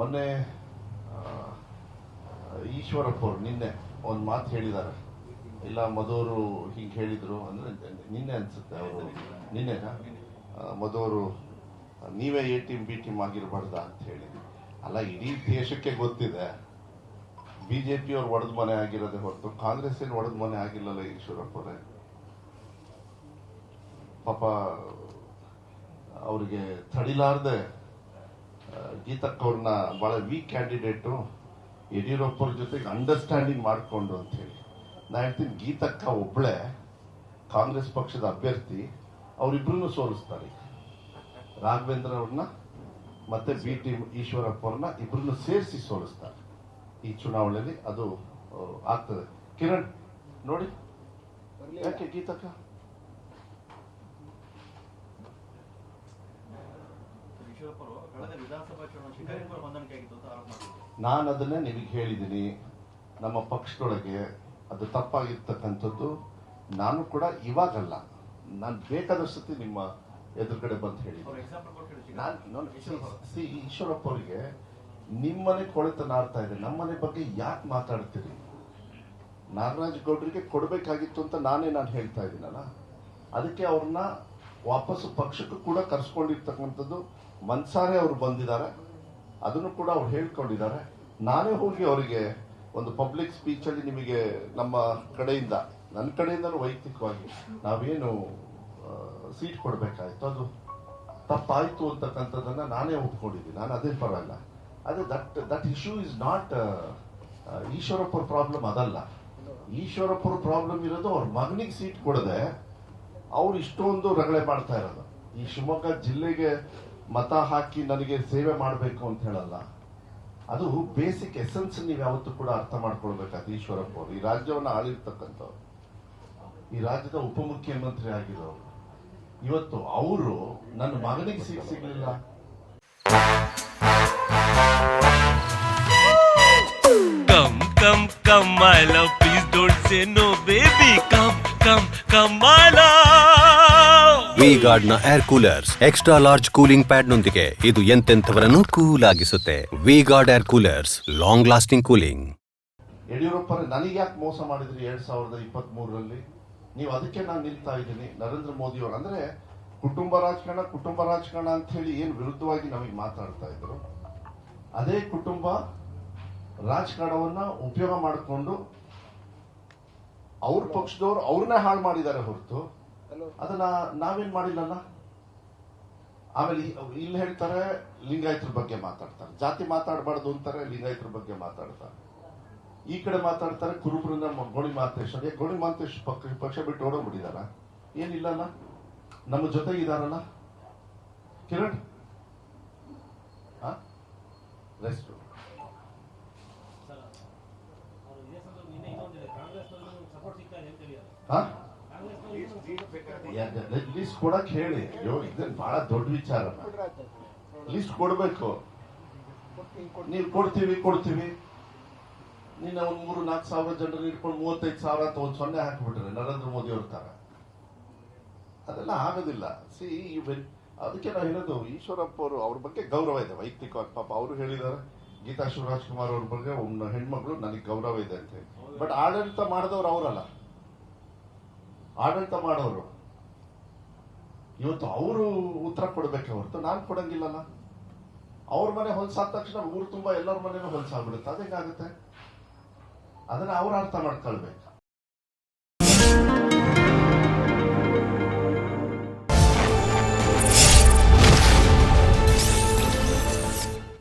ಮೊನ್ನೆ ಈಶ್ವರಪುರ್ ನಿನ್ನೆ ಒಂದು ಮಾತು ಹೇಳಿದ್ದಾರೆ ಇಲ್ಲ, ಮಧುವರು ಹಿಂಗೆ ಹೇಳಿದ್ರು ಅಂದ್ರೆ ನಿನ್ನೆ ಅನ್ಸುತ್ತೆ ಅವರು. ನಿನ್ನೆ ಮಧುವರು, ನೀವೇ ಎ ಟೀಮ್, ಬಿ ಟೀಮ್ ಆಗಿರಬಾರ್ದ ಅಂತ ಹೇಳಿ. ಅಲ್ಲ, ಇಡೀ ದೇಶಕ್ಕೆ ಗೊತ್ತಿದೆ. ಬಿಜೆಪಿ ಅವ್ರು ಒಡೆದ ಮನೆ ಆಗಿರೋದೇ ಹೊರತು ಕಾಂಗ್ರೆಸ್ ಏನು ಒಡೆದ ಮನೆ ಆಗಿಲ್ಲಲ್ಲ ಈಶ್ವರಪ್ಪ ಅವರೇ ಪಾಪ, ಅವರಿಗೆ ತಡಿಲಾರ್ದೆ ಆ, ಗೀತಕ್ಕ ಅವ್ರನ್ನ ಬಹಳ ವೀಕ್ ಕ್ಯಾಂಡಿಡೇಟು ಜೊತೆಗೆ ಅಂಡರ್ಸ್ಟ್ಯಾಂಡಿಂಗ್ ಮಾಡಿಕೊಂಡು ಅಂತ ಹೇಳಿ. ನಾ ಹೇಳ್ತೀನಿ ಗೀತಕ್ಕ ಒಬ್ಳೆ ಕಾಂಗ್ರೆಸ್ ಪಕ್ಷದ ಅಭ್ಯರ್ಥಿ ಅವರಿಬ್ಬರನ್ನು ಸೋಲಿಸ್ತಾರೆ. ರಾಘವೇಂದ್ರ ಅವ್ರನ್ನ ಮತ್ತೆ ಬಿ ಟಿ ಈಶ್ವರಪ್ಪ ಅವ್ರನ್ನ ಇಬ್ಬರನ್ನು ಸೇರಿಸಿ ಸೋಲಿಸ್ತಾರೆ. ಈ ಚುನಾವಣೆಯಲ್ಲಿ ಅದು ಆಗ್ತದೆ. ಕಿರಣ್ ನೋಡಿ. ಯಾಕೆ ಗೀತಕ್ಕ? ನಾನು ಅದನ್ನೇ ನಿಮಗೆ ಹೇಳಿದ್ದೀನಿ. ನಮ್ಮ ಪಕ್ಷದೊಳಗೆ ಅದು ತಪ್ಪಾಗಿರ್ತಕ್ಕಂಥದ್ದು. ನಾನು ಕೂಡ ಇವಾಗಲ್ಲ. ನಾನು ಬೇಕಾದ ಸತಿ ನಿಮ್ಮ ಎದುರುಗಡೆ ಬಂದು ಹೇಳಿ ಹೇಳಿದ್ದೀನಿ ನಾನು ಸಿ ಈಶ್ವರಪ್ಪ ಅವರಿಗೆ ನಿಮ್ಮನೆ ಕೊಳೆತ ನಾಡ್ತಾ ಇದೆ ನಮ್ಮನೆ ಬಗ್ಗೆ ಯಾಕೆ ಮಾತಾಡ್ತೀರಿ? ನಾಗರಾಜ್ ಗೌಡ್ರಿಗೆ ಕೊಡಬೇಕಾಗಿತ್ತು ಅಂತ ನಾನೇ ನಾನು ಹೇಳ್ತಾ ಇದ್ದೀನಲ್ಲ. ಅದಕ್ಕೆ ಅವ್ರನ್ನ ವಾಪಸ್ಸು ಪಕ್ಷಕ್ಕೂ ಕೂಡ ಕರೆಸ್ಕೊಂಡಿರ್ತಕ್ಕಂಥದ್ದು ಮನ್ಸಾರೆ ಅವರು ಬಂದಿದ್ದಾರೆ. ಅದನ್ನು ಕೂಡ ಅವ್ರು ಹೇಳ್ಕೊಂಡಿದ್ದಾರೆ. ನಾನೇ ಹೋಗಿ ಅವರಿಗೆ ಒಂದು ಪಬ್ಲಿಕ್ ಸ್ಪೀಚಲ್ಲಿ ನಿಮಗೆ ನಮ್ಮ ಕಡೆಯಿಂದ, ನನ್ನ ಕಡೆಯಿಂದಲೂ ವೈಯಕ್ತಿಕವಾಗಿ ನಾವೇನು ಸೀಟ್ ಕೊಡಬೇಕಾಯ್ತು? ಅದು ತಪ್ಪಾಯಿತು ಅಂತಕ್ಕಂಥದ್ದನ್ನು ನಾನೇ ಒಪ್ಕೊಂಡಿದ್ದೀನಿ. ನಾನು ಅದೇ ಪರಲ್ಲ ಅದೇ that that issue is not ಈಶ್ವರಪ್ಪರ problem ಅದಲ್ಲ. ಈಶ್ವರಪ್ಪರ ಪ್ರಾಬ್ಲಮ್ ಇರೋದು ಅವ್ರ ಮಗನಿಗೆ ಸೀಟ್ ಕೊಡದೆ ಅವ್ರು ಇಷ್ಟೊಂದು ರಗಳೆ ಮಾಡ್ತಾ ಇರೋದು. ಈ ಶಿವಮೊಗ್ಗ ಜಿಲ್ಲೆಗೆ ಮತ ಹಾಕಿ ನನಗೆ ಸೇವೆ ಮಾಡಬೇಕು ಅಂತ ಹೇಳಲ್ಲ. ಅದು ಬೇಸಿಕ್ ಎಸೆನ್ಸ್ ನೀವು ಯಾವತ್ತೂ ಕೂಡ ಅರ್ಥ ಮಾಡ್ಕೊಳ್ಬೇಕಾದ ಈಶ್ವರಪ್ಪ ಅವರು. ಈ ರಾಜ್ಯವನ್ನ ಆಳಿರ್ತಕ್ಕಂಥವ್ರು. ಈ ರಾಜ್ಯದ ಉಪಮುಖ್ಯಮಂತ್ರಿ ಆಗಿರೋರು. ಇವತ್ತು ಅವರು ನನ್ನ ಮಗನಿಗೆ ಸೀಟ್ ಸಿಗ್ಲಿಲ್ಲ. V ಗಾರ್ಡ್ನ air coolers extra large cooling pad ನೊಂದಿಗೆ ಇದು ಎಂತೆಂಥವರನ್ನು cool ಆಗಿಸುತ್ತೆ V guard air coolers long lasting cooling Yediyurappa ನನಗೆ ಯಾಕೆ ಮೋಸ ಮಾಡಿದ್ರಿ ಎರಡ್ ಸಾವಿರದ ಇಪ್ಪತ್ತ್ ಮೂರರಲ್ಲಿ ನೀವು ಅದಕ್ಕೆ ನಾನು ನಿಲ್ತಾ ಇದ್ದೀನಿ. ನರೇಂದ್ರ ಮೋದಿ ಅವರು ಅಂದ್ರೆ ಕುಟುಂಬ ರಾಜಕಾರಣ ಕುಟುಂಬ ರಾಜಕಾರಣ ಅಂತ ಹೇಳಿ ಏನ್ ವಿರುದ್ಧವಾಗಿ ನಮಗೆ ಮಾತಾಡ್ತಾ ಇದ್ರು. ಅದೇ ಕುಟುಂಬ ರಾಜಕಾರಣವನ್ನ ಉಪಯೋಗ ಮಾಡಿಕೊಂಡು ಅವ್ರ ಪಕ್ಷದವ್ರು ಅವ್ರನ್ನ ಹಾಳು ಮಾಡಿದ್ದಾರೆ ಹೊರತು. ಅದನ್ನ ನಾವೇನ್ ಮಾಡಿಲ್ಲಲ್ಲ? ಆಮೇಲೆ ಇಲ್ಲಿ ಹೇಳ್ತಾರೆ ಲಿಂಗಾಯತರ ಬಗ್ಗೆ ಮಾತಾಡ್ತಾರೆ. ಜಾತಿ ಮಾತಾಡಬಾರ್ದು ಅಂತಾರೆ ಲಿಂಗಾಯತರ ಬಗ್ಗೆ ಮಾತಾಡ್ತಾರೆ. ಈ ಕಡೆ ಮಾತಾಡ್ತಾರೆ ಕುರುಬರಿಂದ ಗೋಣಿ ಮಾತೇಶ್ ಅದೇ ಗೋಣಿ ಮಾತೇಶ್ ಪಕ್ಷ ಪಕ್ಷ ಬಿಟ್ಟು ಓಡೋಗ್ಬಿಟ್ಟಿದಾರ ಏನಿಲ್ಲಲ್ಲ? ನಮ್ಮ ಜೊತೆ ಇದಾರಲ್ಲ? ಕಿರಣ್? ರೆಸ್ಟ್ ಲಿಸ್ಟ್ ಕೊಡಕ್ ಹೇಳಿ. ಅಯ್ಯೋ ಇದೇನ್ ಬಹಳ ದೊಡ್ಡ ವಿಚಾರ ಲಿಸ್ಟ್ ಕೊಡ್ಬೇಕು. ನೀವು ಕೊಡ್ತೀವಿ ಕೊಡ್ತೀವಿ. ನಿನ್ನ ಒಂದ್ ಮೂರು ನಾಲ್ಕು ಸಾವಿರ ಜನರನ್ನ ಇಟ್ಕೊಂಡು ಮೂವತ್ತೈದು ಸಾವಿರ ಅಂತ ಒಂದ್ ಸೊನ್ನೆ ಹಾಕ್ಬಿಟ್ರೆ ನರೇಂದ್ರ ಮೋದಿ ಅವ್ರ ತರ. ಅದೆಲ್ಲ ಆಗೋದಿಲ್ಲ. ಸಿ ಅದಕ್ಕೆ ನಾವು ಹೇಳೋದು ಈಶ್ವರಪ್ಪ ಅವರು ಅವ್ರ ಬಗ್ಗೆ ಗೌರವ ಇದೆ. ವೈಯಕ್ತಿಕವಾಗಿ ಪಾಪ ಅವರು ಹೇಳಿದ್ದಾರೆ. ಗೀತಾ ಶಿವರಾಜ್ ಕುಮಾರ್ ಅವ್ರ ಬಗ್ಗೆ ಹೆಣ್ಮಕ್ಳು ನನಗೆ ಗೌರವ ಇದೆ ಅಂತ ಬಟ್ ಆಡಳಿತ ಮಾಡಿದವ್ರು ಅವರಲ್ಲ. ಆಡಳಿತ ಮಾಡೋರು. ಇವತ್ತು ಅವರು ಉತ್ತರ ಕೊಡ್ಬೇಕೆ ಹೊರತು ನಾನು ಕೊಡಂಗಿಲ್ಲಲ್ಲ. ಅವ್ರ ಮನೆ ಹೊಲ್ಸಾದ ತಕ್ಷಣ ಊರು ತುಂಬಾ ಎಲ್ಲರ ಮನೇನು ಹೊಲ್ಸಾಗ್ಬಿಡುತ್ತೆ ಅದೇಗಾಗುತ್ತೆ ಅದನ್ನ ಅವ್ರು ಅರ್ಥ ಮಾಡ್ಕೊಳ್ಬೇಕು.